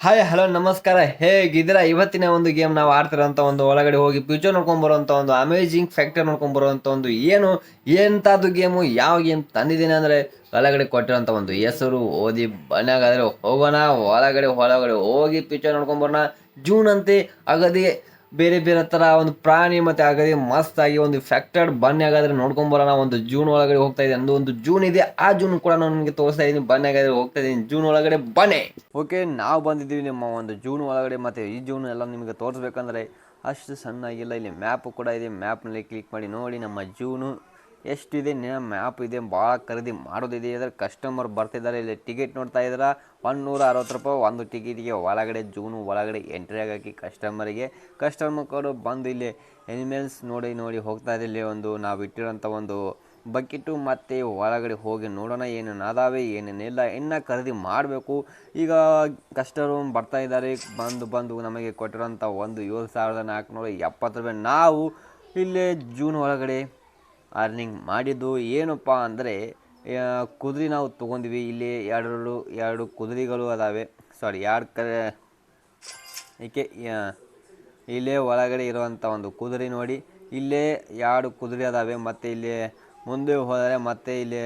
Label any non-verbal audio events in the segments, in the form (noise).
Hi hello ನಮಸ್ಕಾರ. ಹೇಗಿದ್ದೀರಾ? ಇವತ್ತಿನ ಒಂದು ಗೇಮ್ ನಾವು ಆಡ್ತಿರೋಂಥ ಒಂದು ಒಳಗಡೆ ಹೋಗಿ ಫ್ಯೂಚರ್ ನೋಡ್ಕೊಂಡು ಬರುವಂಥ ಒಂದು ಅಮೇಜಿಂಗ್ ಫ್ಯಾಕ್ಟರ್ ನೋಡ್ಕೊಂಡು ಬರುವಂಥ ಒಂದು ಏನು ಎಂಥದ್ದು ಗೇಮು ಯಾವ ಗೇಮ್ ತಂದಿದ್ದೀನಿ ಅಂದರೆ ಒಳಗಡೆ ಕೊಟ್ಟಿರೋಂಥ ಒಂದು ಹೆಸರು ಓದಿ ಬಣ್ಣಗಾದ್ರೆ ಹೋಗೋಣ. ಒಳಗಡೆ ಒಳಗಡೆ ಹೋಗಿ ಪಿಕ್ಚರ್ ನೋಡ್ಕೊಂಬರೋಣ. ಜೂನ್ ಅಂತೆ, ಅಗದಿ ಬೇರೆ ಬೇರೆ ಥರ ಒಂದು ಪ್ರಾಣಿ ಮತ್ತು ಆಗದೆ ಮಸ್ತಾಗಿ ಒಂದು ಫ್ಯಾಕ್ಟರ್ಡ್ ಬನ್ನಿ ಹಾಗಾದ್ರೆ ನೋಡ್ಕೊಂಬರೋಣ ಒಂದು ಜೂನ್ ಒಳಗಡೆ ಹೋಗ್ತಾ ಇದೆ. ಅಂದು ಒಂದು ಜೂನ್ ಇದೆ. ಆ ಜೂನ್ ಕೂಡ ನಾನು ನಿಮಗೆ ತೋರಿಸ್ತಾ ಇದ್ದೀನಿ ಬನ್ನಿ ಹಾಗಾದ್ರೆ ಹೋಗ್ತಾ ಇದ್ದೀನಿ ಜೂನ್ ಒಳಗಡೆ ಬನ್ನಿ. ಓಕೆ ನಾವು ಬಂದಿದ್ದೀವಿ ನಿಮ್ಮ ಒಂದು ಜೂನ್ ಒಳಗಡೆ ಮತ್ತು ಈ ಜೂನ್ ಎಲ್ಲ ನಿಮಗೆ ತೋರಿಸ್ಬೇಕಂದ್ರೆ ಅಷ್ಟು ಸಣ್ಣಾಗಿಲ್ಲ ಇಲ್ಲಿ ಮ್ಯಾಪ್ ಕೂಡ ಇದೆ. ಮ್ಯಾಪ್ನಲ್ಲಿ ಕ್ಲಿಕ್ ಮಾಡಿ ನೋಡಿ ನಮ್ಮ ಜೂನು. ಎಷ್ಟಿದೆ ಮ್ಯಾಪ್ ಇದೆ, ಭಾಳ ಖರೀದಿ ಮಾಡೋದಿದೆ. ಅಂದರೆ ಕಸ್ಟಮರ್ ಬರ್ತಿದ್ದಾರೆ, ಇಲ್ಲಿ ಟಿಕೆಟ್ ನೋಡ್ತಾ ಇದ್ದೀರಾ? ನೂರ ಅರವತ್ತು ರೂಪಾಯಿ ಒಂದು ಟಿಕೆಟಿಗೆ ಒಳಗಡೆ ಜೂನು, ಒಳಗಡೆ ಎಂಟ್ರಿ ಆಗಾಕಿ ಕಸ್ಟಮರಿಗೆ ಕಸ್ಟಮರ್ ಬಂದು ಇಲ್ಲಿ ಎನಿಮಲ್ಸ್ ನೋಡಿ ನೋಡಿ ಹೋಗ್ತಾ ಇದೆ. ಇಲ್ಲಿ ಒಂದು ನಾವು ಇಟ್ಟಿರೋಂಥ ಒಂದು ಬಕೆಟು ಮತ್ತು ಒಳಗಡೆ ಹೋಗಿ ನೋಡೋಣ, ಏನೇನು ಅದಾವೆ ಏನೇನಿಲ್ಲ ಇನ್ನು ಖರೀದಿ ಮಾಡಬೇಕು. ಈಗ ಕಸ್ಟಮರ್ ಬರ್ತಾ ಇದ್ದಾರೆ, ಬಂದು ಬಂದು ನಮಗೆ ಕೊಟ್ಟಿರೋಂಥ ಒಂದು ಏಳು ಸಾವಿರದ ನಾಲ್ಕುನೂರ ಎಪ್ಪತ್ತು ರೂಪಾಯಿ. ನಾವು ಇಲ್ಲೇ ಜೂನ್ ಒಳಗಡೆ ಅರ್ನಿಂಗ್ ಮಾಡಿದ್ದು ಏನಪ್ಪ ಅಂದರೆ ಕುದುರೆ ನಾವು ತೊಗೊಂಡ್ವಿ. ಇಲ್ಲಿ ಎರಡು ಎರಡು ಕುದುರೆಗಳು ಅದಾವೆ. ಸಾರಿ ಎರಡು ಕ ಏಕೆ ಇಲ್ಲೇ ಒಳಗಡೆ ಇರುವಂಥ ಒಂದು ಕುದುರೆ ನೋಡಿ. ಇಲ್ಲೇ ಎರಡು ಕುದುರೆ ಅದಾವೆ. ಮತ್ತು ಇಲ್ಲಿ ಮುಂದೆ ಹೋದರೆ ಮತ್ತೆ ಇಲ್ಲಿ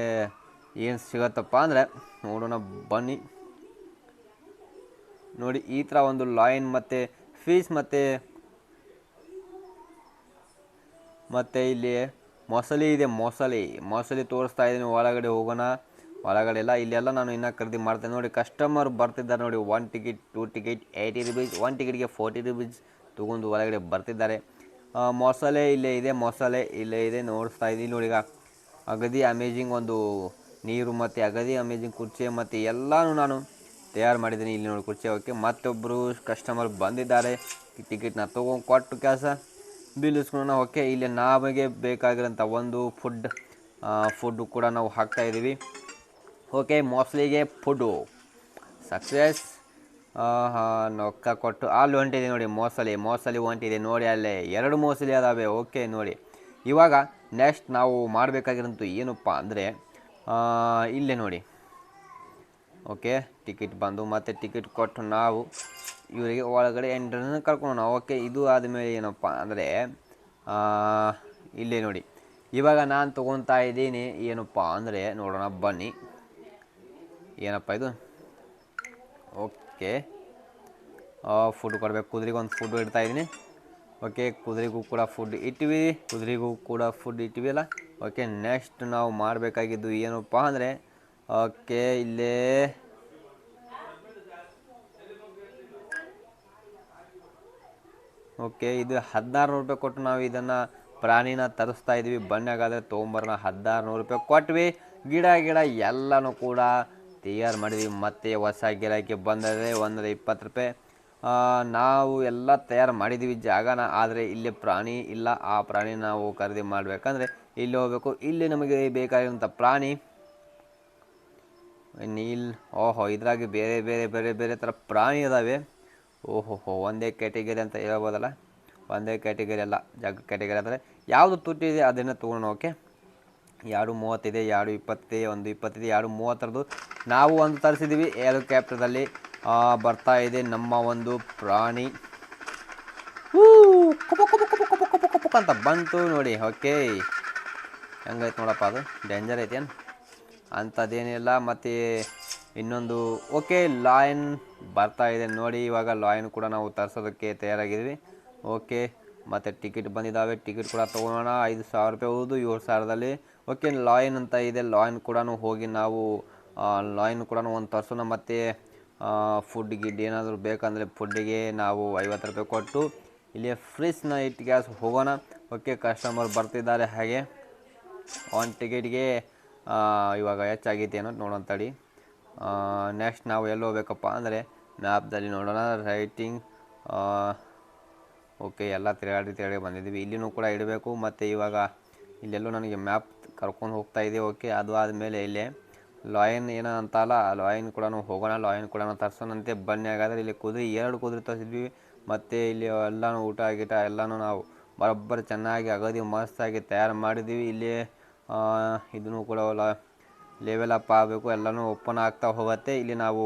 ಏನು ಸಿಗತ್ತಪ್ಪ ಅಂದರೆ, ನೋಡೋಣ, ಬನ್ನಿ. ನೋಡಿ, ಈ ಥರ ಒಂದು ಲಾಯಿನ್ ಮತ್ತು ಫೀಸ್ ಮತ್ತು ಮತ್ತು ಇಲ್ಲಿ ಮೊಸಲಿ ಇದೆ ಮೊಸಲಿ ಮೊಸಲಿ ತೋರಿಸ್ತಾ ಇದ್ದೀನಿ, ಒಳಗಡೆ ಹೋಗೋಣ. ಒಳಗಡೆ ಎಲ್ಲ ಇಲ್ಲೆಲ್ಲ ನಾನು ಇನ್ನೂ ಖರೀದಿ ಮಾಡ್ತೇನೆ. ನೋಡಿ ಕಸ್ಟಮರ್ ಬರ್ತಿದ್ದಾರೆ ನೋಡಿ one ticket two ticket eighty rupees one ಟಿಕೆಟ್ಗೆ ಫೋರ್ಟಿ ರುಪೀಸ್ ತೊಗೊಂಡು ಒಳಗಡೆ ಬರ್ತಿದ್ದಾರೆ. ಮೊಸಳೆ ಇಲ್ಲೇ ಇದೆ, ಮೊಸಳೆ ಇಲ್ಲೇ ಇದೆ, ನೋಡಿಸ್ತಾ ಇದ್ದೀನಿ. ನೋಡಿ ಅಗದಿ ಅಮೇಜಿಂಗ್ ಒಂದು ನೀರು ಮತ್ತು, ಅಗದಿ ಅಮೇಜಿಂಗ್ ಕುರ್ಚಿ ಮತ್ತು ಎಲ್ಲನೂ ನಾನು ತಯಾರು ಮಾಡಿದ್ದೀನಿ ಇಲ್ಲಿ ನೋಡಿ, ಕುರ್ಚಿ ಹೋಗಕ್ಕೆ ಮತ್ತೊಬ್ಬರು ಕಸ್ಟಮರ್ ಬಂದಿದ್ದಾರೆ. ಟಿಕೆಟ್ನ ತೊಗೊಂಡು ಕೊಟ್ಟು ಕೆಲಸ. ಇಸ್ಕೊಂಡು ಓಕೆ, ಇಲ್ಲಿ ನಮಗೆ ಬೇಕಾಗಿರೋಂಥ ಒಂದು ಫುಡ್ ಫುಡ್ ಕೂಡ ನಾವು ಹಾಕ್ತಾ ಇದ್ದೀವಿ. ಓಕೆ ಮೋಸ್ಟ್ಲಿಗೆ ಫುಡ್ಡು ಸಕ್ಸಸ್ ನೊಕ್ಕ ಕೊಟ್ಟು. ಅಲ್ಲಿ ಹೊಂಟಿದೆ ನೋಡಿ ಮೋಸಲಿ ಮೋಸಲಿ ಹೊಂಟಿದೆ ನೋಡಿ, ಅಲ್ಲೇ ಎರಡು ಮೋಸಲಿ ಅದಾವೆ. ಓಕೆ, ನೋಡಿ. ಇವಾಗ ನೆಕ್ಸ್ಟ್ ನಾವು ಮಾಡಬೇಕಾಗಿರೋಂಥ ಏನಪ್ಪ ಅಂದರೆ ಇಲ್ಲೇ ನೋಡಿ. ಓಕೆ. ಟಿಕೆಟ್ ಬಂದು ಮತ್ತು ಟಿಕೆಟ್ ಕೊಟ್ಟು ನಾವು ಇವರಿಗೆ ಒಳಗಡೆ ಎಂಟ್ರನ್ನ ಕರ್ಕೊಂಡು ಓಕೆ ಇದು ಆದಮೇಲೆ ಏನಪ್ಪ ಅಂದರೆ ಇಲ್ಲೇ ನೋಡಿ. ಇವಾಗ ನಾನು ತೊಗೊತಾ ಇದ್ದೀನಿ, ಏನಪ್ಪ ಅಂದರೆ, ನೋಡೋಣ, ಬನ್ನಿ. ಏನಪ್ಪ ಇದು? ಓಕೆ ಫುಡ್ ಕೊಡಬೇಕು. ಕುದುರೆಗೆ ಒಂದು ಫುಡ್ ಇಡ್ತಾ ಇದ್ದೀನಿ. ಓಕೆ ಕುದುರೆಗೂ ಕೂಡ ಫುಡ್ ಇಟ್ಟಿವಿ. ಕುದುರೆಗೂ ಕೂಡ ಫುಡ್ ಇಟ್ಟಿವಿ ಅಲ್ಲ? ಓಕೆ ನೆಕ್ಸ್ಟ್ ನಾವು ಮಾಡಬೇಕಾಗಿದ್ದು ಏನಪ್ಪ ಅಂದರೆ ಓಕೆ ಇಲ್ಲೇ ಓಕೆ, ಇದು ಹದಿನಾರು ನೂರು ರೂಪಾಯಿ ಕೊಟ್ಟು ನಾವು ಇದನ್ನು ಪ್ರಾಣಿನ ತರಿಸ್ತಾ ಇದ್ದೀವಿ ಬಣ್ಣಗಾದರೆ ತೊಗೊಂಬರೋಣ. ಹದಿನಾರು ನೂರು ರೂಪಾಯಿ ಕೊಟ್ವಿ. ಗಿಡ ಗಿಡ ಎಲ್ಲನೂ ಕೂಡ ತಯಾರು ಮಾಡಿದ್ವಿ. ಮತ್ತೆ ಹೊಸ ಗಿರಾಕಿ ಬಂದರೆ ಒಂದರ ಇಪ್ಪತ್ತು ರೂಪಾಯಿ. ನಾವು ಎಲ್ಲ ತಯಾರು ಮಾಡಿದ್ದೀವಿ ಜಾಗನ. ಆದರೆ ಇಲ್ಲಿ ಪ್ರಾಣಿ ಇಲ್ಲ. ಆ ಪ್ರಾಣಿ ನಾವು ಖರೀದಿ ಮಾಡಬೇಕಂದ್ರೆ ಇಲ್ಲಿ ಹೋಗಬೇಕು. ಇಲ್ಲಿ ನಮಗೆ ಬೇಕಾಗಿರುವಂಥ ಪ್ರಾಣಿ ನೀಲ್. ಓಹೋ, ಇದ್ರಾಗಿ ಬೇರೆ ಬೇರೆ ಬೇರೆ ಬೇರೆ ಥರ ಪ್ರಾಣಿ ಇದ್ದಾವೆ ಓಹೋ ಹೋ ಒಂದೇ ಕ್ಯಾಟಗರಿ ಅಂತ ಹೇಳ್ಬೋದಲ್ಲ? ಒಂದೇ ಕ್ಯಾಟಗರಿ ಅಲ್ಲ, ಜಾಗ ಕ್ಯಾಟಗರಿ ಅಂದರೆ ಯಾವುದು ತುಟ್ಟಿದೆ ಅದನ್ನು ತೊಗೊಂಡು ಓಕೆ ಎರಡು ಮೂವತ್ತಿದೆ ಎರಡು ಇಪ್ಪತ್ತಿದೆ, ಒಂದು ಇಪ್ಪತ್ತಿದೆ ಎರಡು ಮೂವತ್ತರದ್ದು. ನಾವು ಒಂದು ತರಿಸಿದ್ದೀವಿ ಎರಡು ಕ್ಯಾಪ್ಟದಲ್ಲಿ ಬರ್ತಾ ಇದೆ ನಮ್ಮ ಒಂದು ಪ್ರಾಣಿ. ಅಂತ ಬಂತು ನೋಡಿ, ಓಕೆ. ಹೆಂಗೈತೆ ನೋಡಪ್ಪ ಅದು? ಡೇಂಜರ್ ಐತೇನು? ಅಂಥದ್ದೇನಿಲ್ಲ, ಮತ್ತು ಇನ್ನೊಂದು, ಓಕೆ, ಲಾಯನ್ ಬರ್ತಾ ಇದೆ ನೋಡಿ, ಇವಾಗ ಲಾಯನ್ ಕೂಡ ನಾವು ತರಿಸೋದಕ್ಕೆ ತಯಾರಾಗಿದ್ದೀವಿ. ಓಕೆ, ಮತ್ತು ಟಿಕೆಟ್ ಬಂದಿದ್ದಾವೆ, ಟಿಕೆಟ್ ಕೂಡ ತೊಗೊಳೋಣ ಐದು ಸಾವಿರ ರೂಪಾಯಿ ಹೋದು, ಏಳು ಸಾವಿರದಲ್ಲಿ. ಓಕೆ, ಲಾಯನ್ ಅಂತ ಇದೆ, ಲಾಯನ್ ಕೂಡ ಹೋಗಿ ನಾವು ಲಾಯನ್ ಕೂಡ ಒಂದು ತರಿಸೋಣ, ಮತ್ತು ಫುಡ್ ಗಿಡ್ ಏನಾದರೂ ಬೇಕಂದರೆ ಫುಡ್ಡಿಗೆ ನಾವು ಐವತ್ತು ರೂಪಾಯಿ ಕೊಟ್ಟು, ಇಲ್ಲಿ ಫ್ರಿಜ್ನ ಇಟ್ಟು ಗ್ಯಾಸ್ ಹೋಗೋಣ. ಓಕೆ ಕಸ್ಟಮರ್ ಬರ್ತಿದ್ದಾರೆ ಹಾಗೆ. ಒಂದು ಟಿಕೆಟ್ಗೆ ಇವಾಗ ಹೆಚ್ಚಾಗಿದೆ ಅನ್ನೋದು ನೋಡೋಣ ತಡಿ. ನೆಕ್ಸ್ಟ್ ನಾವು ಎಲ್ಲಿ ಹೋಗ್ಬೇಕಪ್ಪ ಅಂದರೆ ಮ್ಯಾಪ್ದಲ್ಲಿ ನೋಡೋಣ. ರೈಟಿಂಗ್ ಓಕೆ ಎಲ್ಲ ತಿರುಗಾಡಿ ತಿರುಗಾಡಿ ಬಂದಿದ್ದೀವಿ. ಇಲ್ಲಿನೂ ಕೂಡ ಇಡಬೇಕು. ಮತ್ತು ಇವಾಗ ಇಲ್ಲೆಲ್ಲೂ ನನಗೆ ಮ್ಯಾಪ್ ಕರ್ಕೊಂಡು ಹೋಗ್ತಾ ಇದೆ. ಓಕೆ ಅದು ಆದಮೇಲೆ ಇಲ್ಲಿ ಲಾಯನ್ ಏನೋ ಅಂತಲ್ಲ ಲಾಯನ್ ಕೂಡ ಹೋಗೋಣ ಲಾಯನ್ ಕೂಡ ತರ್ಸೋಣಂತೆ. ಬನ್ನಿ, ಹಾಗಾದರೆ ಇಲ್ಲಿ ಕುದುರೆ ಎರಡು ಕುದುರೆ ತರಿಸಿದ್ವಿ. ಮತ್ತು ಇಲ್ಲಿ ಎಲ್ಲನೂ ಊಟ ಗೀಟ ಎಲ್ಲನೂ ನಾವು ಬರೋಬ್ಬರಿ ಚೆನ್ನಾಗಿ ಅಗದಿ ಮಸ್ತಾಗಿ ತಯಾರು ಮಾಡಿದ್ದೀವಿ. ಇಲ್ಲಿ ಇದನ್ನು ಕೂಡ ಲೆವೆಲ್ ಅಪ್ ಆಗಬೇಕು, ಎಲ್ಲನೂ ಓಪನ್ ಆಗ್ತಾ ಹೋಗುತ್ತೆ. ಇಲ್ಲಿ ನಾವು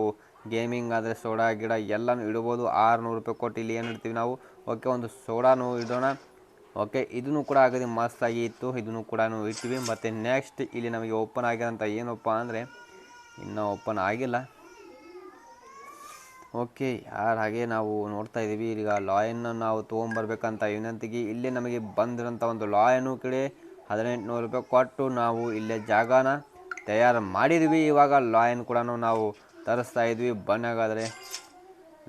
ಗೇಮಿಂಗ್ ಆದರೆ ಸೋಡಾ ಗಿಡ ಎಲ್ಲನೂ ಇಡ್ಬೋದು. ಆರುನೂರು ರೂಪಾಯಿ ಕೊಟ್ಟು ಇಲ್ಲಿ ಏನು ಇಡ್ತೀವಿ ನಾವು? ಓಕೆ ಒಂದು ಸೋಡಾನು ಇಡೋಣ. ಓಕೆ ಇದನ್ನು ಕೂಡ ಆಗದೆ ಮಸ್ತಾಗಿ ಇತ್ತು. ಇದನ್ನು ಕೂಡ ಇಟ್ಟಿವಿ. ಮತ್ತು ನೆಕ್ಸ್ಟ್ ಇಲ್ಲಿ ನಮಗೆ ಓಪನ್ ಆಗಿರೋಂಥ ಏನಪ್ಪ ಅಂದರೆ, ಇನ್ನೂ ಓಪನ್ ಆಗಿಲ್ಲ. ಓಕೆ ಯಾರು ಹಾಗೆ ನಾವು ನೋಡ್ತಾ ಇದ್ದೀವಿ ಈಗ ಲಾಯನ್ನು ನಾವು ತೊಗೊಂಬರ್ಬೇಕಂತ ವಿನಂತಿಗೆ ಇಲ್ಲೇ ನಮಗೆ ಬಂದಿರೋಂಥ ಒಂದು ಲಾಯನ್ನು ಕಡೆ ಹದಿನೆಂಟುನೂರು ರೂಪಾಯಿ ಕೊಟ್ಟು ನಾವು ಇಲ್ಲೇ ಜಾಗನ ತಯಾರು ಮಾಡಿದ್ವಿ. ಇವಾಗ ಲಾಯನ್ ಕೂಡ ನಾವು ತರಿಸ್ತಾ ಇದ್ವಿ. ಬನ್ನಾಗಾದರೆ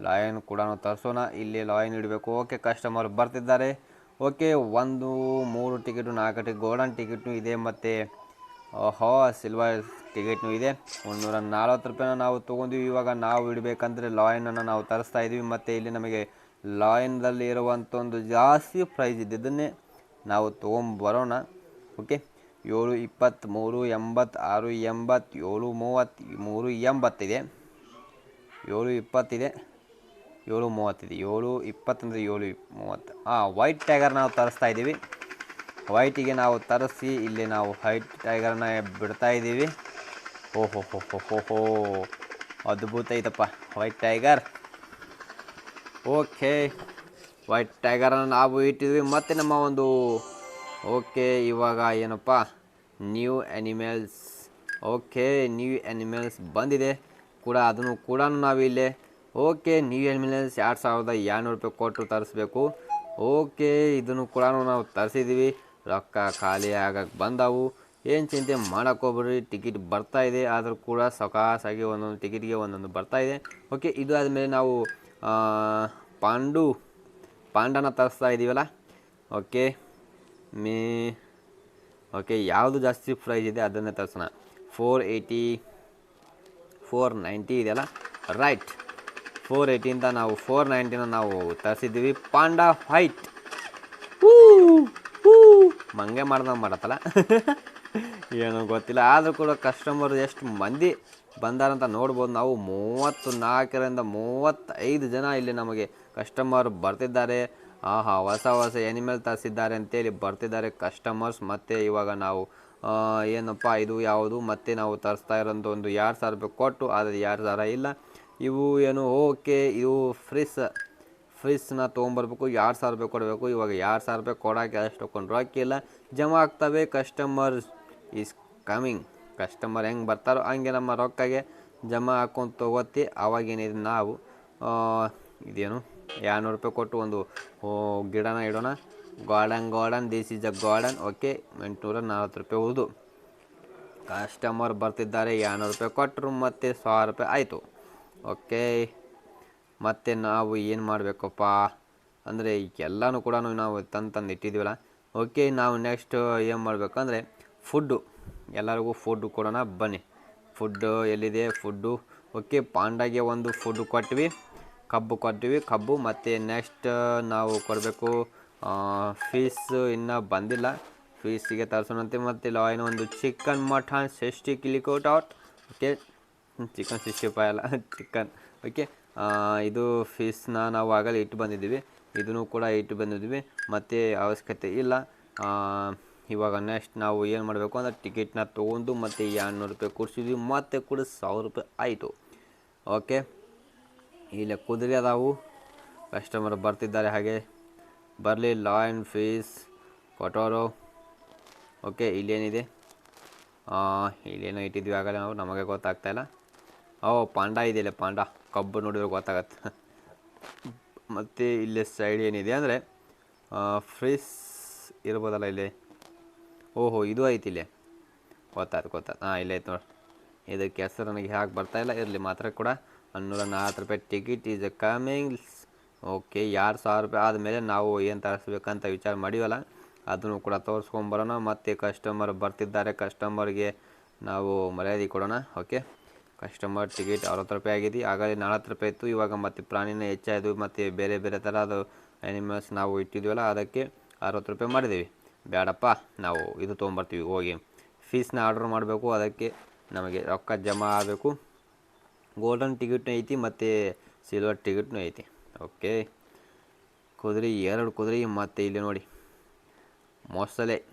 ಲಾಯನ್ ಕೂಡ ತರಿಸೋಣ. ಇಲ್ಲಿ ಲಾಯನ್ ಇಡಬೇಕು. ಓಕೆ ಕಸ್ಟಮರ್ ಬರ್ತಿದ್ದಾರೆ. ಓಕೆ, ಒಂದು, ಮೂರು ಟಿಕೆಟು, ನಾಲ್ಕು ಟಿಕೆಟ್ ಗೋಲ್ಡನ್ ಟಿಕೆಟ್ನು ಇದೆ ಮತ್ತು ಹೋ ಸಿಲ್ವರ್ ಟಿಕೆಟ್ನು ಇದೆ. ಮುನ್ನೂರ ನಲ್ವತ್ತು ರೂಪಾಯಿನ ನಾವು ತೊಗೊಂಡ್ವಿ. ಇವಾಗ ನಾವು ಇಡಬೇಕಂದ್ರೆ ಲಾಯನನ್ನು ನಾವು ತರಿಸ್ತಾ ಇದ್ವಿ. ಮತ್ತು ಇಲ್ಲಿ ನಮಗೆ ಲಾಯನ್ದಲ್ಲಿ ಇರುವಂಥ ಒಂದು ಜಾಸ್ತಿ ಪ್ರೈಸ್ ಇದ್ದಿದ್ದನ್ನೇ ನಾವು ತೊಗೊಂಬರೋಣ. ಓಕೆ ಏಳು ಇಪ್ಪತ್ತ್ಮೂರು ಎಂಬತ್ತಾರು ಎಂಬತ್ತೇಳು ಮೂವತ್ತು ಮೂರು ಎಂಬತ್ತಿದೆ. ಏಳು ಇಪ್ಪತ್ತಿದೆ, ಏಳು ಮೂವತ್ತಿದೆ. ಏಳು ಇಪ್ಪತ್ತಂದರೆ ಏಳು ಮೂವತ್ತು. ಹಾಂ ವೈಟ್ ಟೈಗರ್ ನಾವು ತರಿಸ್ತಾ ಇದ್ದೀವಿ. ವೈಟಿಗೆ ನಾವು ತರಿಸಿ ಇಲ್ಲಿ ನಾವು ವೈಟ್ ಟೈಗರ್ನ ಬಿಡ್ತಾ ಇದ್ದೀವಿ. ಓಹೋ ಹೋ ಹೋ ಹೋ ಹೋ ಅದ್ಭುತ ಐತಪ್ಪ ವೈಟ್ ಟೈಗರ್ ಓಕೆ ವೈಟ್ ಟೈಗರನ್ನು ನಾವು ಇಟ್ಟಿದ್ವಿ. ಮತ್ತು ನಮ್ಮ ಒಂದು ಓಕೆ, ಇವಾಗ ಏನಪ್ಪ? New animals okay new animals ಬಂದಿದೆ. ಕೂಡ ಅದನ್ನು ಕೂಡ ನಾವಿಲ್ಲೇ ಓಕೆ ನ್ಯೂ ಆ್ಯನಿಮಲ್ಸ್ ಎರಡು ಸಾವಿರದ ಎರಡುನೂರು ರೂಪಾಯಿ ಕೊಟ್ಟು ತರಿಸ್ಬೇಕು. ಓಕೆ, ಇದನ್ನು ಕೂಡ ನಾವು ತರಿಸಿದ್ದೀವಿ ರೊಕ್ಕ ಖಾಲಿ ಆಗಕ್ಕೆ ಬಂದವು. ಏನು ಚಿಂತೆ ಮಾಡೋಕ್ಕೋಗ್ಬೇಡ್ರಿ ಟಿಕೆಟ್ ಬರ್ತಾ ಇದೆ. ಆದರೂ ಕೂಡ ಸಕಾಸಾಗಿ ಒಂದೊಂದು ಟಿಕೆಟ್ಗೆ ಒಂದೊಂದು ಬರ್ತಾ ಇದೆ. ಓಕೆ, ಇದು ಆದಮೇಲೆ ನಾವು ಪಾಂಡು, ಪಾಂಡನ ತರಿಸ್ತಾ ಇದ್ದೀವಲ್ಲ ಓಕೆ. ಮೇ, ಓಕೆ, ಯಾವುದು ಜಾಸ್ತಿ ಪ್ರೈಸ್ ಇದೆ ಅದನ್ನೇ ತರ್ಸೋಣ. ಫೋರ್ ಏಯ್ಟಿ ಫೋರ್ ನೈಂಟಿ ಇದೆಯಲ್ಲ? ರೈಟ್ ಫೋರ್ ಏಯ್ಟಿಯಿಂದ ನಾವು ಫೋರ್ ನೈಂಟಿನ ನಾವು ತರಿಸಿದ್ದೀವಿ. ಪಾಂಡ ವೈಟ್ ಹೂ ಹೂ. ಮಂಗೆ ಮಾಡ್ದಂಗೆ ಮಾಡತ್ತಲ್ಲ? (laughs) ಏನೋ ಗೊತ್ತಿಲ್ಲ. ಆದರೂ ಕೂಡ ಕಸ್ಟಮರ್ ಎಷ್ಟು ಮಂದಿ ಬಂದಾರಂತ ನೋಡ್ಬೋದು ನಾವು. ಮೂವತ್ತು ನಾಲ್ಕರಿಂದ ಮೂವತ್ತೈದು ಜನ ಇಲ್ಲಿ ನಮಗೆ ಕಸ್ಟಮರ್ ಬರ್ತಿದ್ದಾರೆ. ಆಹಾ, ಹೊಸ ಹೊಸ ಎನಿಮಲ್ ತರಿಸಿದ್ದಾರೆ ಅಂತೇಳಿ ಬರ್ತಿದ್ದಾರೆ ಕಸ್ಟಮರ್ಸ್ ಮತ್ತು ಇವಾಗ ನಾವು ಏನಪ್ಪ ಇದು ಯಾವುದು? ಮತ್ತೆ ನಾವು ತರಿಸ್ತಾ ಇರೋಂಥ ಒಂದು ಎರಡು ಸಾವಿರ ರೂಪಾಯಿ ಕೊಟ್ಟು, ಆದರೆ ಎರಡು ಸಾವಿರ ಇಲ್ಲ. ಇವು ಏನು, ಓಕೆ, ಇವು ಫ್ರಿಸ್ ಫ್ರಿಸ್ನ ತೊಗೊಂಬರ್ಬೇಕು, ಎರಡು ಸಾವಿರ ರೂಪಾಯಿ ಕೊಡಬೇಕು. ಇವಾಗ ಎರಡು ಸಾವಿರ ರೂಪಾಯಿ ಕೊಡೋಕೆ ಅಷ್ಟು ರೊಕ್ಕ ಇಲ್ಲ ಜಮಾ ಆಗ್ತವೆ ಕಸ್ಟಮರ್ಸ್ ಈಸ್ ಕಮಿಂಗ್ ಕಸ್ಟಮರ್ ಹೆಂಗೆ ಬರ್ತಾರೋ ಹಂಗೆ ನಮ್ಮ ರೊಕ್ಕಗೆ ಜಮಾ ಹಾಕ್ಕೊಂಡು ತೊಗೋತಿ. ಅವಾಗೇನಿದೆ ನಾವು ಇದೇನು? ಎರಡುನೂರು ರೂಪಾಯಿ ಕೊಟ್ಟು ಒಂದು ಗಿಡನ ಇಡೋಣ. Garden garden this is a garden okay ಎಂಟುನೂರ ನಲ್ವತ್ತು ರೂಪಾಯಿ ಉಳಿದು ಕಸ್ಟಮರ್ ಬರ್ತಿದ್ದಾರೆ, ಎರಡುನೂರು ರೂಪಾಯಿ ಕೊಟ್ಟರು ಮತ್ತು ಸಾವಿರ ರೂಪಾಯಿ ಆಯಿತು. ಓಕೆ ಮತ್ತು ನಾವು ಏನು ಮಾಡಬೇಕಪ್ಪ? ಅಂದರೆ ಎಲ್ಲನೂ ಕೂಡ ನಾವು ತಂದು ತಂದು ಇಟ್ಟಿದ್ದೀವಲ್ಲ. ಓಕೆ ನಾವು ನೆಕ್ಸ್ಟ್ ಏನು ಮಾಡಬೇಕಂದ್ರೆ ಫುಡ್ಡು ಎಲ್ಲರಿಗೂ ಫುಡ್ಡು ಕೊಡೋಣ, ಬನ್ನಿ. ಫುಡ್ಡು ಎಲ್ಲಿದೆ? ಫುಡ್ಡು ಓಕೆ ಪಾಂಡಾಗೆ ಒಂದು ಫುಡ್ಡು ಕೊಟ್ವಿ. ಕಬ್ಬು ಕೊಟ್ಟಿವಿ ಕಬ್ಬು ಮತ್ತು ನೆಕ್ಸ್ಟ್ ನಾವು ಕೊಡಬೇಕು ಫೀಸ್ ಇನ್ನೂ ಬಂದಿಲ್ಲ. ಫೀಸಿಗೆ ತರಿಸೋಣಂತೆ ಮತ್ತು ಲಾಯಿನ ಒಂದು chicken mutton sixty ಕಿಲಿಕೋಟ್ out okay chicken sixty five ಅಲ್ಲ (laughs) ಚಿಕನ್ ಓಕೆ ಇದು ಫೀಸ್ನ ನಾವು ಆಗಲೇ ಇಟ್ಟು ಬಂದಿದ್ದೀವಿ. ಇದನ್ನು ಕೂಡ ಇಟ್ಟು ಬಂದಿದ್ದೀವಿ. ಮತ್ತು ಅವಶ್ಯಕತೆ ಇಲ್ಲ. ಇವಾಗ ನೆಕ್ಸ್ಟ್ ನಾವು ಏನು ಮಾಡಬೇಕು ಅಂದರೆ ಟಿಕೆಟ್ನ ತೊಗೊಂಡು ಮತ್ತು ಎರಡುನೂರು ರೂಪಾಯಿ ಕೊಡಿಸಿದ್ವಿ. ಮತ್ತೆ ಕೂಡ ಸಾವಿರ ರೂಪಾಯಿ ಆಯಿತು. ಓಕೆ ಇಲ್ಲಿ ಕುದುರೆ ಅದಾವು. ಕಸ್ಟಮರ್ ಬರ್ತಿದ್ದಾರೆ ಹಾಗೆ. ಬರಲಿ ಲಾಯನ್ ಫೀಸ್ ಕೊಟೋರೋ ಓಕೆ ಇಲ್ಲೇನಿದೆ? ಇಲ್ಲೇನೋ ಇಟ್ಟಿದ್ವಿ ಆಗಲ್ಲ ನಾವು, ನಮಗೆ ಗೊತ್ತಾಗ್ತಾ ಇಲ್ಲ. ಓ, ಪಾಂಡ ಇದೆಯಲ್ಲ, ಪಾಂಡ. ಕಬ್ಬು ನೋಡಿದ್ರೆ ಗೊತ್ತಾಗತ್ತೆ. (laughs) ಮತ್ತು ಇಲ್ಲಿ ಸೈಡ್ ಏನಿದೆ ಅಂದರೆ ಫ್ರೀಸ್ ಇರ್ಬೋದಲ್ಲ ಇಲ್ಲಿ? ಓಹೋ, ಇದು ಐತಿ ಇಲ್ಲಿ. ಗೊತ್ತಾಯ್ತು ಗೊತ್ತಾಯ್ತು. ಹಾಂ, ಇಲ್ಲೇ ಐತೆ ನೋಡಿ. ಇದಕ್ಕೆ ಹೆಸರು ನನಗೆ ಯಾಕೆ ಬರ್ತಾಯಿಲ್ಲ ಇಲ್ಲ, ಇರಲಿ ಮಾತ್ರ ಕೂಡ. ಹನ್ನೂರ ನಲ್ವತ್ತು ರೂಪಾಯಿ ಟಿಕೆಟ್ ಈಸ್ ಕಮಿಂಗ್ಸ್ ಓಕೆ ಎರಡು ಸಾವಿರ ರೂಪಾಯಿ ಆದಮೇಲೆ ನಾವು ಏನು ತರಿಸ್ಬೇಕಂತ ವಿಚಾರ ಮಾಡಿವಲ್ಲ, ಅದನ್ನು ಕೂಡ ತೋರಿಸ್ಕೊಂಬರೋಣ. ಮತ್ತು ಕಸ್ಟಮರ್ ಬರ್ತಿದ್ದಾರೆ ಕಸ್ಟಮರ್ಗೆ ನಾವು ಮರ್ಯಾದೆ ಕೊಡೋಣ. ಓಕೆ ಕಸ್ಟಮರ್ ಟಿಕೆಟ್ ಅರವತ್ತು ರೂಪಾಯಿ ಆಗಿದೆ. ಆಗಲೇ ನಲ್ವತ್ತು ರೂಪಾಯಿ ಇತ್ತು. ಇವಾಗ ಮತ್ತು ಪ್ರಾಣಿನ ಹೆಚ್ಚಾಯಿತು. ಮತ್ತು ಬೇರೆ ಬೇರೆ ಥರದ ಆ್ಯನಿಮಲ್ಸ್ ನಾವು ಇಟ್ಟಿದ್ವಲ್ಲ, ಅದಕ್ಕೆ ಅರವತ್ತು ರೂಪಾಯಿ ಮಾಡಿದ್ದೀವಿ. ಬೇಡಪ್ಪ ನಾವು ಇದು ತೊಗೊಂಬರ್ತೀವಿ. ಹೋಗಿ ಫೀಸ್ನ ಆರ್ಡ್ರ್ ಮಾಡಬೇಕು. ಅದಕ್ಕೆ ನಮಗೆ ರೊಕ್ಕ ಜಮಾ ಆಗಬೇಕು. ಗೋಲ್ಡನ್ ಟಿಕೆಟ್ನೂ ಐತಿ ಮತ್ತು ಸಿಲ್ವರ್ ಟಿಕೆಟ್ನೂ ಐತಿ. ಓಕೆ ಕುದುರೆ, ಎರಡು ಕುದುರೆ ಮತ್ತು ಇಲ್ಲಿ ನೋಡಿ. ಮೊಸಳೆ.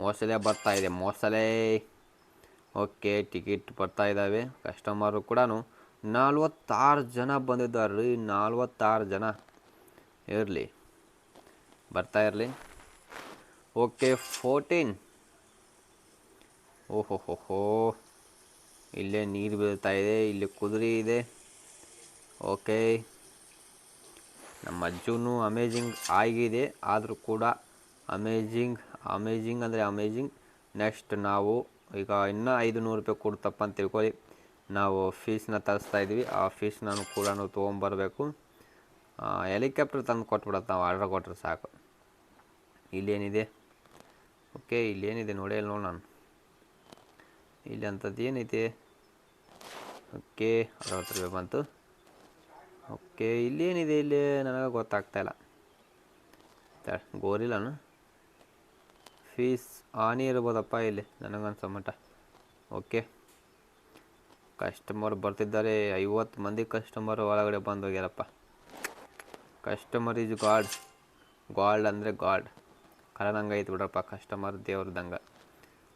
ಮೊಸಳೆ ಬರ್ತಾ ಇದೆ, ಮೊಸಳೆ. ಓಕೆ ಟಿಕೆಟ್ ಬರ್ತಾ ಇದ್ದಾವೆ ಕಸ್ಟಮರು ಕೂಡ ನಲ್ವತ್ತಾರು ಜನ ಬಂದಿದ್ದಾರೆ ರೀ, ನಲ್ವತ್ತಾರು ಜನ. ಇರಲಿ. ಬರ್ತಾ ಇರಲಿ. ಓಕೆ ಫೋರ್ಟೀನ್ ಓಹೋ ಹೋ ಹೋ ಇಲ್ಲೇ ನೀರು ಬೀಳ್ತಾ ಇದೆ, ಇಲ್ಲಿ ಕುದುರೆ ಇದೆ. ಓಕೆ. ನಮ್ಮ ಅಜ್ಜೂ ಅಮೇಜಿಂಗ್ ಆಗಿದೆ, ಆದರೂ ಕೂಡ ಅಮೇಜಿಂಗ್ ಅಮೇಜಿಂಗ್ ಅಂದರೆ ಅಮೇಜಿಂಗ್. ನೆಕ್ಸ್ಟ್ ನಾವು ಈಗ ಇನ್ನೂ ಐದು ನೂರು ರೂಪಾಯಿ ಕೊಡ್ತಪ್ಪ ಅಂತ ತಿಳ್ಕೊಳ್ಳಿ. ನಾವು ಫೀಸ್ನ ತರಿಸ್ತಾ ಇದ್ವಿ ಆ ಫೀಸ್ ನಾನು ಕೂಡ ತೊಗೊಂಬರ್ಬೇಕು. ಹೆಲಿಕಾಪ್ಟರ್ ತಂದು ಕೊಟ್ಬಿಡತ್ತೆ ನಾವು ಆರ್ಡ್ರ್ ಕೊಟ್ಟರೆ ಸಾಕು. ಇಲ್ಲೇನಿದೆ? ಓಕೆ, ಇಲ್ಲೇನಿದೆ ನೋಡಿ, ಅಲ್ಲಿ ನೋಡಿ ನಾನು. ಇಲ್ಲಿ ಅಂಥದ್ದು ಏನೈತೆ ಓಕೆ ಅರವತ್ತು ರೂಪಾಯಿ ಬಂತು. ಓಕೆ ಇಲ್ಲೇನಿದೆ ಇಲ್ಲಿ ನನಗೆ ಗೊತ್ತಾಗ್ತಾ ಇಲ್ಲ. ಗೋರಿಲ್ಲನು? ಫೀಸ್ ಆನಿ ಇರ್ಬೋದಪ್ಪ ಇಲ್ಲಿ. ನನಗನ್ಸೋ ಮಟ್ಟ. ಓಕೆ. ಕಸ್ಟಮರ್ ಬರ್ತಿದ್ದಾರೆ. ಐವತ್ತು ಮಂದಿ ಕಸ್ಟಮರ್ ಒಳಗಡೆ ಬಂದು ಹೋಗ್ಯಾರಪ್ಪ. Customer is god. ಗಾಡ್ ಅಂದರೆ ಗಾಡ್. ಕನ್ನಡಂಗೆ ಐತೆ ಬಿಡ್ರಪ್ಪ ಕಸ್ಟಮರ್ ದೇವ್ರದಂಗೆ.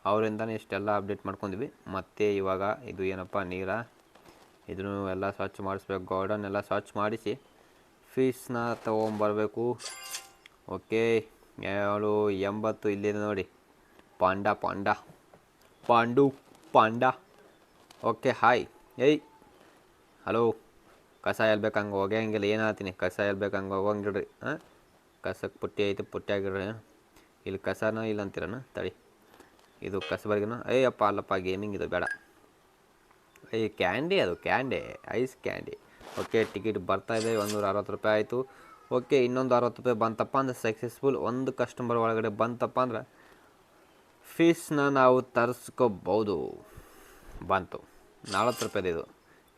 ಅವರಿಂದನೇ ಇಷ್ಟೆಲ್ಲ ಅಪ್ಡೇಟ್ ಮಾಡ್ಕೊಂಡ್ವಿ. ಮತ್ತೆ ಇವಾಗ ಇದು ಏನಪ್ಪ ನೀರ? ಇದನ್ನು ಎಲ್ಲ ಸ್ವಚ್ಛ ಮಾಡಿಸ್ಬೇಕು. ಗಾರ್ಡನ್ ಎಲ್ಲ ಸ್ವಚ್ಛ ಮಾಡಿಸಿ ಫೀಸ್ನ ತೊಗೊಂಬರ್ಬೇಕು. ಓಕೆ ಏಳು, ಎಂಬತ್ತು ಇಲ್ಲಿದೆ ನೋಡಿ. Panda panda, Pandu, panda. Okay hi ಏಯ್ ಹಲೋ ಕಸ ಎಲ್ಬೇಕು ಹಂಗೆ ಹೋಗ್ಯಾಂಗಿಲ್ಲ ಏನು ಕಸ ಎಲ್ಬೇಕು ಹಂಗೆ ಹೋಗಂಗಿಡ್ರಿ ಹಾಂ? ಕಸಕ್ಕೆ ಪುಟ್ಟಿ ಐತೆ, ಪುಟ್ಟಿ ಆಗಿಡ್ರಿ. ಇಲ್ಲಿ ಕಸನೋ ಇಲ್ಲ ಅಂತೀರನ ತಡಿ. ಇದು ಕಸಬರ್ಗಿನ? ಅಯ್ಯಪ್ಪ ಅಲ್ಲಪ್ಪ ಗೇಮಿಂಗ್ ಇದು ಬೇಡ. ಏಯ್ ಕ್ಯಾಂಡಿ ಅದು candy ice candy okay ticket ಬರ್ತಾ ಇದೆ, ಒಂದೂರ ಅರವತ್ತು ರೂಪಾಯಿ ಆಯಿತು. ಓಕೆ ಇನ್ನೊಂದು ಅರವತ್ತು ರೂಪಾಯಿ ಬಂತಪ್ಪ ಅಂದ್ರೆ ಸಕ್ಸಸ್ಫುಲ್ ಒಂದು ಕಸ್ಟಮರ್ ಒಳಗಡೆ ಬಂತಪ್ಪ ಅಂದ್ರೆ ಫೀಸ್ನ ನಾವು ತರಿಸ್ಕೋಬೋದು. ಬಂತು. ನಲ್ವತ್ತು ರೂಪಾಯಿದು ಇದು.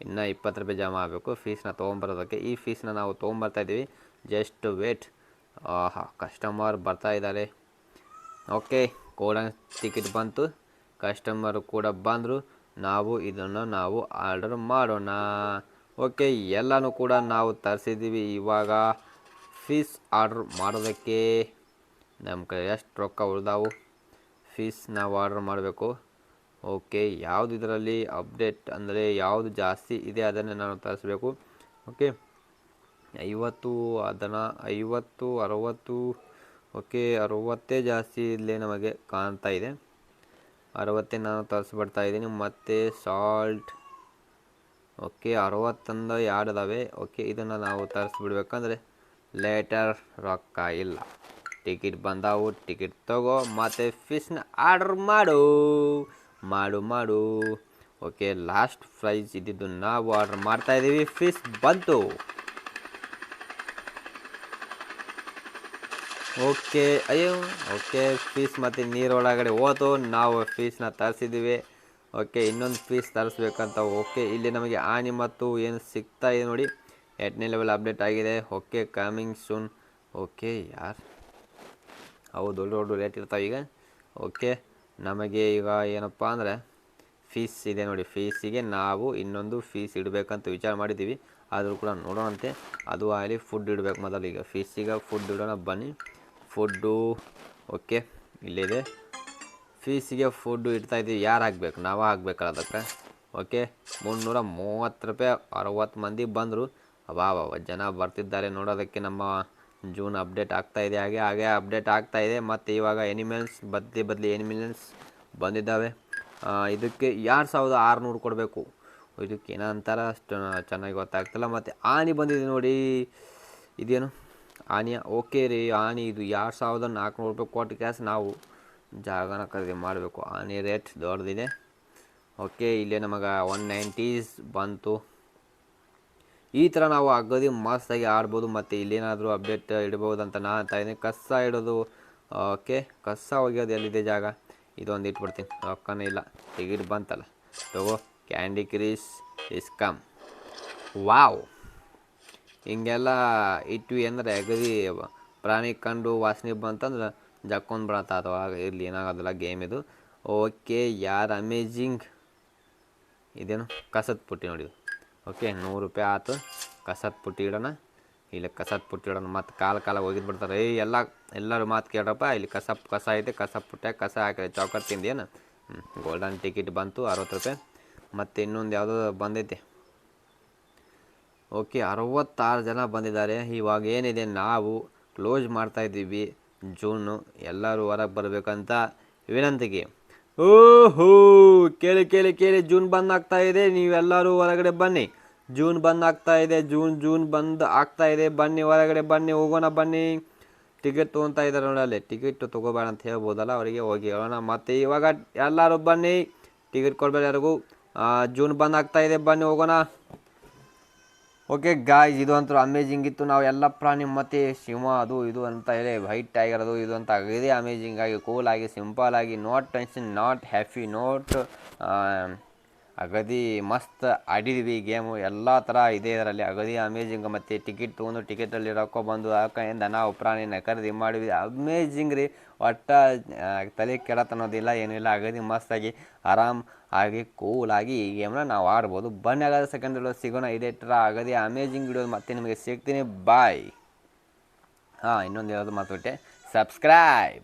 ಇನ್ನು ಇಪ್ಪತ್ತು ರೂಪಾಯಿ ಜಮಾ ಆಗಬೇಕು. ಫೀಸ್ನ ತೊಗೊಂಬರೋದಕ್ಕೆ ಈ ಫೀಸ್ನ ನಾವು ತೊಗೊಂಬರ್ತಾ ಇದ್ದೀವಿ. ಜಸ್ಟ್ ವೇಟ್ ಆಹಾ ಕಸ್ಟಮರ್ ಬರ್ತಾ ಇದ್ದಾರೆ. ಓಕೆ ಕೋಡ ಟಿಕೆಟ್ ಬಂತು. ಕಸ್ಟಮರು ಕೂಡ ಬಂದರು. ನಾವು ಇದನ್ನು ನಾವು ಆರ್ಡರ್ ಮಾಡೋಣ. ಓಕೆ ಎಲ್ಲನೂ ಕೂಡ ನಾವು ತರಿಸಿದ್ದೀವಿ ಇವಾಗ ಫೀಸ್ ಆರ್ಡ್ರ್ ಮಾಡೋದಕ್ಕೆ ನಮ್ಮ ಕೈ ಎಷ್ಟು ರೊಕ್ಕ ಉಳ್ದಾವು? ಫೀಸ್ ನಾವು ಆರ್ಡ್ರ್ ಮಾಡಬೇಕು. ಓಕೆ ಯಾವುದು ಇದರಲ್ಲಿ ಅಪ್ಡೇಟ್ ಅಂದರೆ ಯಾವುದು ಜಾಸ್ತಿ ಇದೆ ಅದನ್ನೇ ನಾನು ತರಿಸ್ಬೇಕು. ಓಕೆ ಐವತ್ತು ಅದನ್ನು ಐವತ್ತು, ಅರವತ್ತು ಓಕೆ, ಅರವತ್ತೇ ಜಾಸ್ತಿ ಇಲ್ಲೇ ನಮಗೆ ಕಾಣ್ತಾ ಇದೆ. ಅರವತ್ತೇ ನಾನು ತರಿಸ್ಬಿಡ್ತಾ ಇದ್ದೀನಿ, ಮತ್ತು ಸಾಲ್ಟ್ ಓಕೆ, ಅರವತ್ತೊಂದ ಎರಡು ಅದಾವೆ ಓಕೆ, ಇದನ್ನು ನಾವು ತರಿಸ್ಬಿಡ್ಬೇಕಂದ್ರೆ ಲೇಟರ್ ರೊಕ್ಕ ಇಲ್ಲ. ಟಿಕೆಟ್ ಬಂದಾವು ಟಿಕೆಟ್ ತಗೋ, ಮತ್ತು ಫಿಶ್ನ ಆರ್ಡರ್ ಮಾಡು. ಮಾಡು ಮಾಡು. ಓಕೆ ಲಾಸ್ಟ್ ಪ್ರೈಸ್ ಇದ್ದಿದ್ದು ನಾವು ಆರ್ಡರ್ ಮಾಡ್ತಾಯಿದ್ದೀವಿ ಫಿಶ್ ಬಂತು. ಓಕೆ, ಅಯ್ಯೋ, ಓಕೆ ಫೀಸ್ ಮತ್ತು ನೀರೊಳಗಡೆ ಹೋತು, ನಾವು ಫೀಸ್ನ ತರಿಸಿದ್ದೀವಿ ಓಕೆ, ಇನ್ನೊಂದು ಫೀಸ್ ತರಿಸ್ಬೇಕಂತ, ಓಕೆ, ಇಲ್ಲಿ ನಮಗೆ ಆನಿ ಮತ್ತು ಏನು ಸಿಗ್ತಾ ಇದೆ ನೋಡಿ. ಎಂಟನೇ ಲೆವೆಲ್ ಅಪ್ಡೇಟ್ ಆಗಿದೆ, ಓಕೆ ಕಮಿಂಗ್ ಸೂನ್ ಓಕೆ, ಯಾರು? ಅವು ದೊಡ್ಡ ದೊಡ್ಡ ರೇಟ್ ಇರ್ತಾವೆ ಈಗ. ಓಕೆ, ನಮಗೆ ಈಗ ಏನಪ್ಪ ಅಂದರೆ ಫೀಸ್ ಇದೆ ನೋಡಿ. ಫೀಸಿಗೆ ನಾವು ಇನ್ನೊಂದು ಫೀಸ್ ಇಡಬೇಕಂತ ವಿಚಾರ ಮಾಡಿದ್ದೀವಿ. ಆದರೂ ಕೂಡ ನೋಡೋಣಂತೆ. ಅದು ಆಗಲಿ ಫುಡ್ ಇಡಬೇಕು ಮೊದಲು ಈಗ. ಫೀಸಿಗೆ ಫುಡ್ ಇಡೋಣ, ಬನ್ನಿ. ಫುಡ್ಡು, ಓಕೆ, ಇಲ್ಲಿದೆ. ಫೀಸಿಗೆ ಫುಡ್ಡು ಇಡ್ತಾ ಇದ್ದೀವಿ. ಯಾರು ಹಾಕ್ಬೇಕು? ನಾವೇ ಹಾಕ್ಬೇಕಲ್ಲ ಅದಕ್ಕೆ. ಓಕೆ, ಮುನ್ನೂರ ಮೂವತ್ತು ರೂಪಾಯಿ ಅರವತ್ತು ಮಂದಿ ಬಂದರು. ಅವಾ ಜನ ಬರ್ತಿದ್ದಾರೆ ನೋಡೋದಕ್ಕೆ ನಮ್ಮ ಜೂನ್ ಅಪ್ಡೇಟ್ ಆಗ್ತಾ ಇದೆ. ಹಾಗೆ ಹಾಗೆ ಅಪ್ಡೇಟ್ ಆಗ್ತಾ ಇದೆ. ಮತ್ತು ಇವಾಗ ಎನಿಮಲ್ಸ್, ಬದಲಿ ಬದಲಿ ಎನಿಮಲ್ಸ್ ಬಂದಿದ್ದಾವೆ. ಇದಕ್ಕೆ ಎರಡು ಸಾವಿರದ ಆರುನೂರು ಕೊಡಬೇಕು? ಇದಕ್ಕೆ ಏನೋ ಅಷ್ಟು ಚೆನ್ನಾಗಿ ಗೊತ್ತಾಗ್ತಿಲ್ಲ. ಮತ್ತು ಆನಿ ಬಂದಿದೆ ನೋಡಿ. ಇದೇನು? ಆನಿಯ ಓಕೆ ರೀ, ಆನಿ ಇದು ಎರಡು ಸಾವಿರದ ನಾಲ್ಕುನೂರು ರೂಪಾಯಿ ಕೊಟ್ಟು ಕ್ಯಾಸ್ ನಾವು ಜಾಗನ ಖರೀದಿ ಮಾಡಬೇಕು. ಆನಿ ರೇಟ್ ದೊಡ್ಡದಿದೆ. ಓಕೆ, ಇಲ್ಲೇ ನಮಗೆ ಒನ್ ನೈಂಟೀಸ್ ಬಂತು. ಈ ಥರ ನಾವು ಅಗದಿ ಮಸ್ತಾಗಿ ಆಡ್ಬೋದು, ಮತ್ತು ಇಲ್ಲೇನಾದರೂ ಅಪ್ಡೇಟ್ ಇಡ್ಬೋದು ಅಂತ ನಾನು ಅಂತ ಇದ್ದೀನಿ ಕಸ ಇಡೋದು, ಓಕೆ, ಕಸ ಒಗೆಯೋದು ಎಲ್ಲಿದೆ ಜಾಗ? ಇದೊಂದು ಇಟ್ಬಿಡ್ತೀನಿ. ರೊಕ್ಕನೇ ಇಲ್ಲ. ಟಿಕೆಟ್ ಬಂತಲ್ಲ. ತಗೋ ಕ್ಯಾಂಡಿ ಕ್ರೀಸ್ ಇಸ್ಕಮ್ ವಾವ್ ಹಿಂಗೆಲ್ಲ ಇಟ್ವಿ ಅಂದರೆ ಅಗದಿ ಪ್ರಾಣಿ ಕಂಡು ವಾಸನೆ ಬಂತಂದ್ರೆ ಜಕ್ಕೊಂಡು ಬಿಡತ್ತ ಅಥವಾ ಇರಲಿ, ಏನಾಗೋದಿಲ್ಲ ಗೇಮ್ ಇದು. ಓಕೆ ಯಾರ ಅಮೇಜಿಂಗ್ ಇದೇನು? ಕಸದ ಪುಟ್ಟಿ ನೋಡಿ ಓಕೆ ನೂರು ರೂಪಾಯಿ ಆಯ್ತು ಕಸದ ಪುಟ್ಟಿ ಇಡೋಣ. ಇಲ್ಲಿ ಕಸದ ಪುಟ್ಟಿ ಇಡೋಣ. ಮತ್ತು ಕಾಲ ಕಾಲ ಒಗಿದು ಬಿಡ್ತಾರೆ. ಏ ಎಲ್ಲ, ಎಲ್ಲರೂ ಮಾತು ಕೇಳ್ರಪ್ಪ, ಇಲ್ಲಿ ಕಸ ಕಸ ಐತೆ, ಕಸ ಪುಟ್ಟ, ಕಸ ಹಾಕಿದೆ ಚೌಕಟ್ ತಿಂದೇನು ಗೋಲ್ಡನ್ ಟಿಕೆಟ್ ಬಂತು, ಅರವತ್ತು ರೂಪಾಯಿ. ಮತ್ತು ಇನ್ನೊಂದು ಯಾವುದೋ ಬಂದೈತೆ. ಓಕೆ, ಅರವತ್ತಾರು ಜನ ಬಂದಿದ್ದಾರೆ. ಇವಾಗ ಏನಿದೆ, ನಾವು ಕ್ಲೋಸ್ ಮಾಡ್ತಾ ಇದ್ದೀವಿ. ಜೂನು, ಎಲ್ಲರೂ ಹೊರಗೆ ಬರಬೇಕಂತ ವಿನಂತಿಗೆ. ಓಹೋ, ಕೇಳಿ ಕೇಳಿ ಕೇಳಿ, ಜೂನ್ ಬಂದ್ ಆಗ್ತಾ ಇದೆ. ನೀವೆಲ್ಲರೂ ಹೊರಗಡೆ ಬನ್ನಿ. ಜೂನ್ ಬಂದ್ ಆಗ್ತಾ ಇದೆ, ಜೂನ್ ಜೂನ್ ಬಂದ್ ಆಗ್ತಾ ಇದೆ. ಬನ್ನಿ, ಹೊರಗಡೆ ಬನ್ನಿ, ಹೋಗೋಣ ಬನ್ನಿ. ಟಿಕೆಟ್ ತೊಗೊತಾ ಇದ್ದಾರೆ ನೋಡಿ ಟಿಕೆಟ್ ತೊಗೋಬೇಡ ಅಂತ ಹೇಳ್ಬೋದಲ್ಲ, ಅವರಿಗೆ ಹೋಗಿ ಹೇಳೋಣ. ಮತ್ತು ಇವಾಗ ಎಲ್ಲರೂ ಬನ್ನಿ. ಟಿಕೆಟ್ ಕೊಡಬೇಡ ಯಾರಿಗೂ ಜೂನ್ ಬಂದ್ ಆಗ್ತಾ ಇದೆ. ಬನ್ನಿ, ಹೋಗೋಣ. ಓಕೆ ಗಾಯ್ಸ್ ಇದು ಅಂತೂ ಅಮೇಜಿಂಗ್ ಇತ್ತು. ನಾವು ಎಲ್ಲ ಪ್ರಾಣಿ ಮತ್ತು ಸಿಂಹ ಅದು ಇದು ಅಂತ ಹೇಳಿ ವೈಟ್ ಟೈಗರ್ ಅದು ಇದು ಅಂತ ಇದೇ ಅಮೇಜಿಂಗ್ ಆಗಿ ಕೂಲ್ ಆಗಿ ಸಿಂಪಲ್ ಆಗಿ not tension not happy not ಅಗದಿ ಮಸ್ತ್ ಆಡಿದ್ವಿ ಗೇಮು ಎಲ್ಲ ಥರ ಇದೆ ಇದರಲ್ಲಿ. ಅಗದಿ ಅಮೇಜಿಂಗ್ ಮತ್ತು ಟಿಕೆಟ್ ತೊಗೊಂಡು ಟಿಕೆಟಲ್ಲಿ ರೊಕ್ಕ ಬಂದು ಹಾಕಿಂದ ನಾವು ಪ್ರಾಣಿನ ಖರೀದಿ ಮಾಡಿದ್ವಿ. ಅಮೇಜಿಂಗ್ ರೀ. ಒಟ್ಟ ತಲೆ ಕೆಡತ ಏನೂ ಇಲ್ಲ ಅಗದಿ ಮಸ್ತಾಗಿ ಆರಾಮ್ ಆಗಿ ಕೂಲಾಗಿ ಈ ಗೇಮ್ನ ನಾವು ಆಡ್ಬೋದು. ಬನ್ನಿ ಹಾಗಾದ್ರೆ ಸೆಕೆಂಡ್ ಸಿಗೋಣ. ಇದೇ ಥರ ಆಗದೆ ಅಮೇಜಿಂಗ್ ವಿಡಿಯೋ ಮತ್ತೆ ನಿಮಗೆ ಸಿಗ್ತೀನಿ. ಬಾಯ್ ಹಾಂ, ಇನ್ನೊಂದು ಹೇಳೋದು ಮಾತುಬಿಟ್ಟೆ ಸಬ್ಸ್ಕ್ರೈಬ್